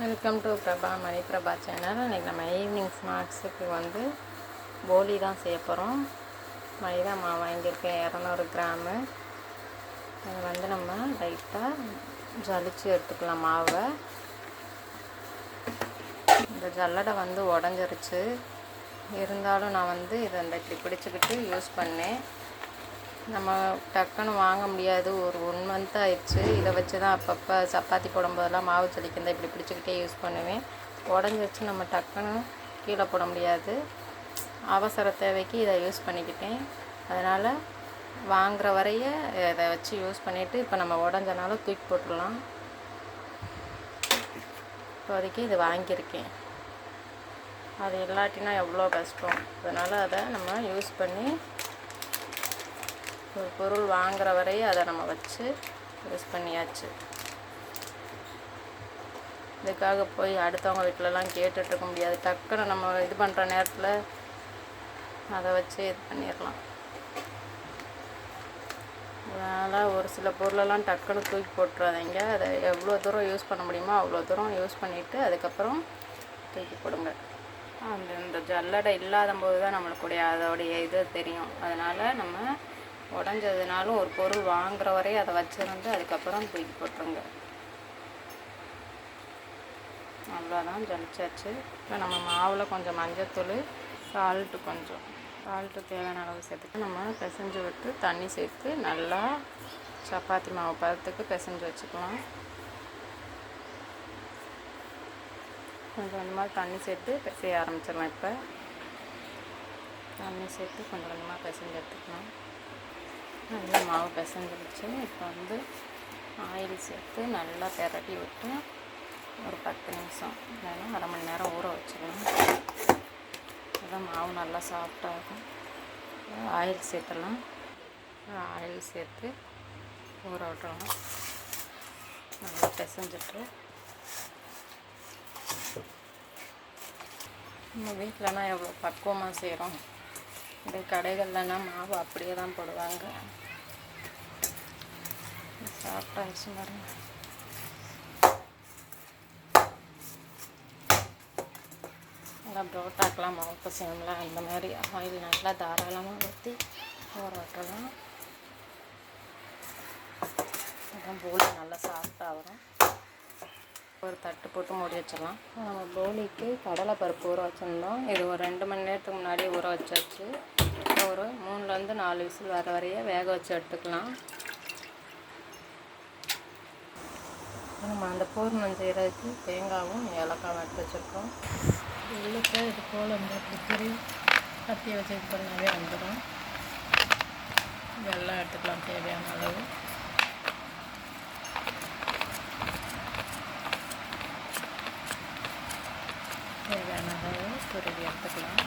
Welcome to Prabha Mani Prabha channel இன்றைக்கி நம்ம evening ஸ்நாக்ஸுக்கு வந்து போலி தான் செய்ய போகிறோம் மைதா மாவு வாங்கியிருக்கேன் இரநூறு கிராமு. அதை வந்து நம்ம லைட்டாக ஜலிச்சு எடுத்துக்கலாம் மாவை. இந்த ஜல்லடை வந்து உடஞ்சிருச்சு. இருந்தாலும் நான் வந்து இதை இந்த இப்படி பிடிச்சிக்கிட்டு யூஸ் பண்ணேன். நம்ம டக்குன்னு வாங்க முடியாது. ஒரு ஒன் மந்த் ஆயிடுச்சு. இதை வச்சு தான் அப்பப்போ சப்பாத்தி போடும்போதெல்லாம் மாவு ஜலிக்கிறத இப்படி பிடிச்சிக்கிட்டே யூஸ் பண்ணுவேன். உடஞ்சிருச்சு. நம்ம டக்குன்னு கீழே போட முடியாது. அவசர தேவைக்கு இதை யூஸ் பண்ணிக்கிட்டேன். அதனால் வாங்குற வரைய இதை வச்சு யூஸ் பண்ணிவிட்டு இப்போ நம்ம உடஞ்சனால தூக்கி போட்டுடலாம். இப்போதைக்கு இது வாங்கியிருக்கேன். அது இல்லாட்டினா எவ்வளோ கஷ்டம். அதனால் அதை நம்ம யூஸ் பண்ணி ஒரு பொருள் வாங்குற வரையும் அதை நம்ம வச்சு யூஸ் பண்ணியாச்சு. இதுக்காக போய் அடுத்தவங்க வீட்டிலலாம் கேட்டுட்ருக்க முடியாது. டக்குன்னு நம்ம இது பண்ணுற நேரத்தில் அதை வச்சு இது பண்ணிடலாம் அதனால் ஒரு சில பொருளெல்லாம் டக்குன்னு தூக்கி போட்டுறாதீங்க. அதை எவ்வளோ தூரம் யூஸ் பண்ண முடியுமோ அவ்வளோ தூரம் யூஸ் பண்ணிவிட்டு அதுக்கப்புறம் தூக்கி போடுங்க. அந்த இந்த ஜல்லடை இல்லாத போது தான் நம்மளுக்குடைய அதோடைய இது தெரியும். அதனால் நம்ம உடஞ்சதுனாலும் ஒரு பொருள் வாங்குற வரையும் அதை வச்சுருந்து அதுக்கப்புறம் தூக்கி போட்டுருங்க. அவ்வளோதான் ஜலிச்சாச்சு. இப்போ நம்ம மாவில் கொஞ்சம் மஞ்சத்தூள் சால்ட்டு கொஞ்சம். சால்ட்டு தேவையான அளவு சேர்த்துட்டு நம்ம பிசைஞ்சு விட்டு தண்ணி சேர்த்து நல்லா சப்பாத்தி மாவு பதத்துக்கு பிசைஞ்சு வச்சுக்கலாம். கொஞ்சம் கொஞ்சமாக தண்ணி சேர்த்து பிசைய ஆரம்பிச்சிடலாம் இப்போ. தண்ணி சேர்த்து கொஞ்சம் கொஞ்சமாக பிசைஞ்சு எடுத்துக்கலாம். நல்லா மாவு பிசைஞ்சிருச்சு. இப்போ வந்து ஆயில் சேர்த்து நல்லா பெரட்டி விட்டு ஒரு பத்து நிமிஷம் இல்லைன்னா அரை மணி நேரம் ஊற வச்சுக்கணும் அதான் மாவு நல்லா சாஃப்டாகும் ஆயில் சேர்த்துடலாம். ஆயில் சேர்த்து ஊற விட்டுறலாம். நல்லா பிசைஞ்சிட்டு. நம்ம வீட்டிலனா எவ்வளோ பக்குவமாக செய்கிறோம் இந்த கடைகள்லனா மாவு அப்படியே தான் போடுவாங்க. சாப்பிட்டாச்சு பாருங்க. நல்லா புரோட்டாக்கெலாம் மாவு பசங்களாம் அந்த மாதிரி ஆயில் நல்லா தாராளமாக ஊற்றி ஊற விட்டுறலாம் அதான் நல்லா சாஃப்டாக வரும். ஒரு தட்டு போட்டு மூடி வச்சிடலாம். நம்ம போலிக்கு கடலை பருப்பு ஊற வச்சுருந்தோம். இது ஒரு ரெண்டு மணி நேரத்துக்கு முன்னாடி ஊற வச்சாச்சு. ஒரு மூணுலேருந்து நாலு விசில் வர வரைய வேக வச்சு எடுத்துக்கலாம். நம்ம அந்த பூர்ணம் செய்கிறதுக்கு தேங்காவும் ஏலக்காவும் எடுத்து வச்சுருக்கோம். உள்ளுக்கு இது போல் இந்த இப்படி கத்தி வச்சு இது பண்ணாவே வந்துடும். வெள்ளம் எடுத்துக்கலாம் தேவையான அளவு. தேவையான அளவு துருவி எடுத்துக்கலாம்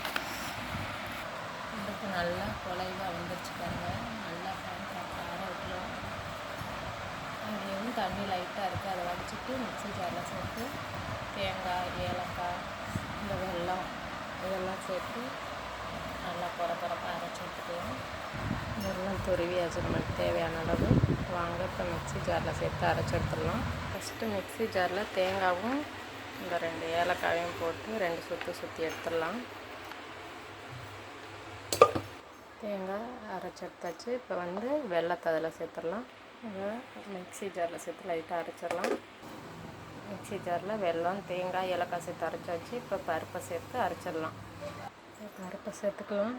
இதுக்கு நல்லா குலைவாக வந்துருச்சு பாருங்க நல்லா ஃபேன் ஆற விட்டுருவோம் அதுலேயும் தண்ணி லைட்டாக இருக்குது அதை வடிச்சிட்டு மிக்ஸி ஜாரில் சேர்த்து தேங்காய் ஏலக்காய் இந்த வெல்லம் இதெல்லாம் சேர்த்து நல்லா குறை குறைப்பாக அரைச்சி எடுத்துக்கலாம் இதெல்லாம் துருவி நமக்கு தேவையான அளவு வாங்க இப்போ மிக்ஸி ஜாரில் சேர்த்து அரைச்சி எடுத்துடலாம் ஃபஸ்ட்டு மிக்ஸி ஜாரில் தேங்காவும் இந்த ரெண்டு ஏலக்காயும் போட்டு ரெண்டு சுற்று சுற்றி எடுத்துடலாம். தேங்காய் அரைச்செடுத்தாச்சு இப்போ வந்து வெள்ளத்தை அதில் சேர்த்துடலாம். மிக்சி மிக்ஸி ஜாரில் சேர்த்து லைட்டாக அரைச்சிடலாம். மிக்ஸி ஜாரில் வெல்லம் தேங்காய் ஏலக்காய் சேர்த்து அரைச்சாச்சு. இப்போ பருப்பை சேர்த்து அரைச்சிடலாம். பருப்பை சேர்த்துக்கலாம்.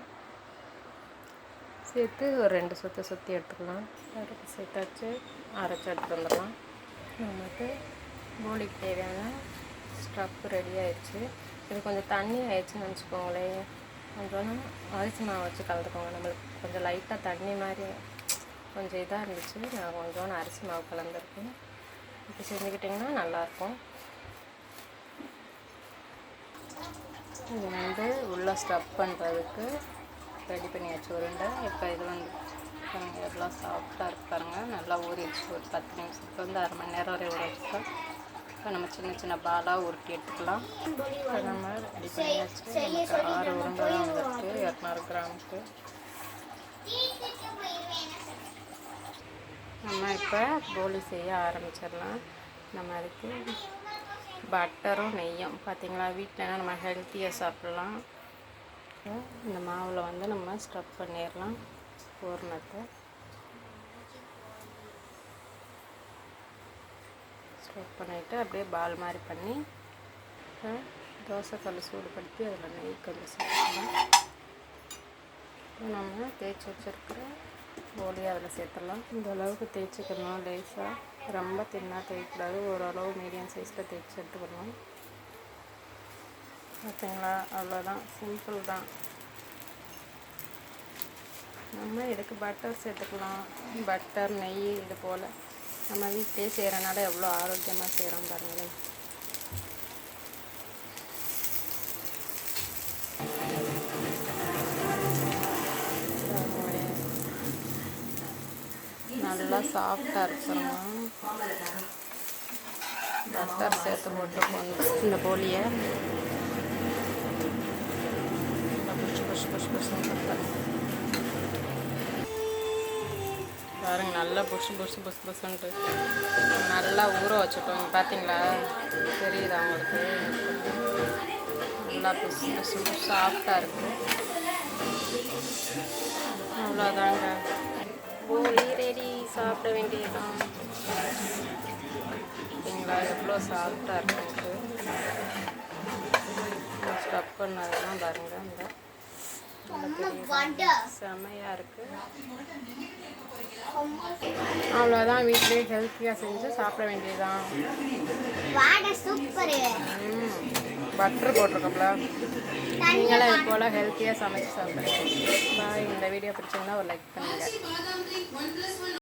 சேர்த்து ஒரு ரெண்டு சுற்றி சுற்றி எடுத்துக்கலாம். பருப்பு சேர்த்தாச்சு. அரைச்சி எடுத்துட்டு வந்துடலாம். நமக்கு போலிக்கு தேவையான ஸ்டஃப் ரெடி ஆயிடுச்சு. இது கொஞ்சம் தண்ணி ஆயிடுச்சுன்னு வச்சுக்கோங்களேன் கொஞ்சம் அரிசி மாவு வச்சு கலந்துக்கோங்க நம்மளுக்கு. கொஞ்சம் லைட்டாக தண்ணி மாதிரி கொஞ்சம் இதாக இருந்துச்சு. நான் கொஞ்சம் அரிசி மாவு கலந்துருக்கேன். இப்போ செஞ்சுக்கிட்டிங்கன்னா நல்லாயிருக்கும். இது வந்து உள்ளே ஸ்டஃப் பண்ணுறதுக்கு ரெடி பண்ணியாச்சு உருண்டை. இப்போ இது வந்து எல்லாம் எவ்வளோ சாஃப்டாக இருக்கு பாருங்கள் நல்லா ஊறிடுச்சு. ஒரு பத்து நிமிஷத்துக்கு வந்து அரை மணி நேரம் வரை ஊற வச்சுட்டோம் இப்போ நம்ம சின்ன சின்ன பாலாக உருட்டி எடுத்துக்கலாம். இப்போ நம்ம ரெடி பண்ணியாச்சு நமக்கு ஆறு உருண்டை தான் வந்துருக்கு. இரநூறு கிராமுக்கு. நம்ம இப்போ போலி செய்ய ஆரம்பிச்சிடலாம். நம்ம அதுக்கு பட்டரும் நெய்யும். பார்த்தீங்களா? வீட்டிலனா நம்ம ஹெல்த்தியாக சாப்பிட்லாம். இந்த மாவில் வந்து நம்ம ஸ்டப் பண்ணிடலாம். பூர்ணத்தை ஸ்டஃப் பண்ணிவிட்டு அப்படியே பால் மாதிரி பண்ணி தோசை தோசைக்கல் சூடுபடுத்தி அதில் நெய் கொஞ்சம் சேர்த்துக்கலாம். நம்ம தேய்ச்சி வச்சுருக்கிற போலியை அதில் சேர்த்துடலாம். இந்த அளவுக்கு தேய்ச்சிக்கணும் லேசாக ரொம்ப தின்னாக தேய்க்கூடாது ஓரளவு மீடியம் சைஸில் தேய்ச்சி எடுத்துக்கணும். பார்த்தீங்களா? அவ்வளோதான். சிம்பிள் தான். நம்ம இதுக்கு பட்டர் சேர்த்துக்கலாம்? பட்டர் நெய் இது போல். நம்ம வீட்டிலே செய்கிறனால எவ்வளோ ஆரோக்கியமாக செய்கிறோம் பாருங்களேன் நல்லா சாஃப்டாக இருக்கிறோம் பட்டர் சேர்த்து போட்டு இந்த போலியை புஷ் புஷ் புஷ் புஷ்னு பாருங்க நல்லா புஷ் புஷ் புஷ் புஷ்ன்ட்டு நல்லா ஊற வச்சுட்டோம் பார்த்தீங்களா தெரியுதா உங்களுக்கு? நல்லா புஷ் புஷ் சாஃப்டாக இருக்குது அவ்வளோதாங்க. போலி ரெடி சாப்பிட வேண்டியதுதான். பார்த்தீங்களா எவ்வளோ சாஃப்டாக இருக்குது ஸ்டப் பண்ணதெல்லாம் பாருங்க இந்த செமையாக இருக்குது அவ்வளோதான் வீட்டிலே ஹெல்த்தியாக செஞ்சு சாப்பிட வேண்டியதுதான். பட்டர் போட்டிருக்கோம்ல நீங்களும் இது போல் ஹெல்த்தியாக சமைச்சு சாப்பிடுங்க. பாய் இந்த வீடியோ பிடிச்சிருந்தா ஒரு லைக் பண்ணுங்கள்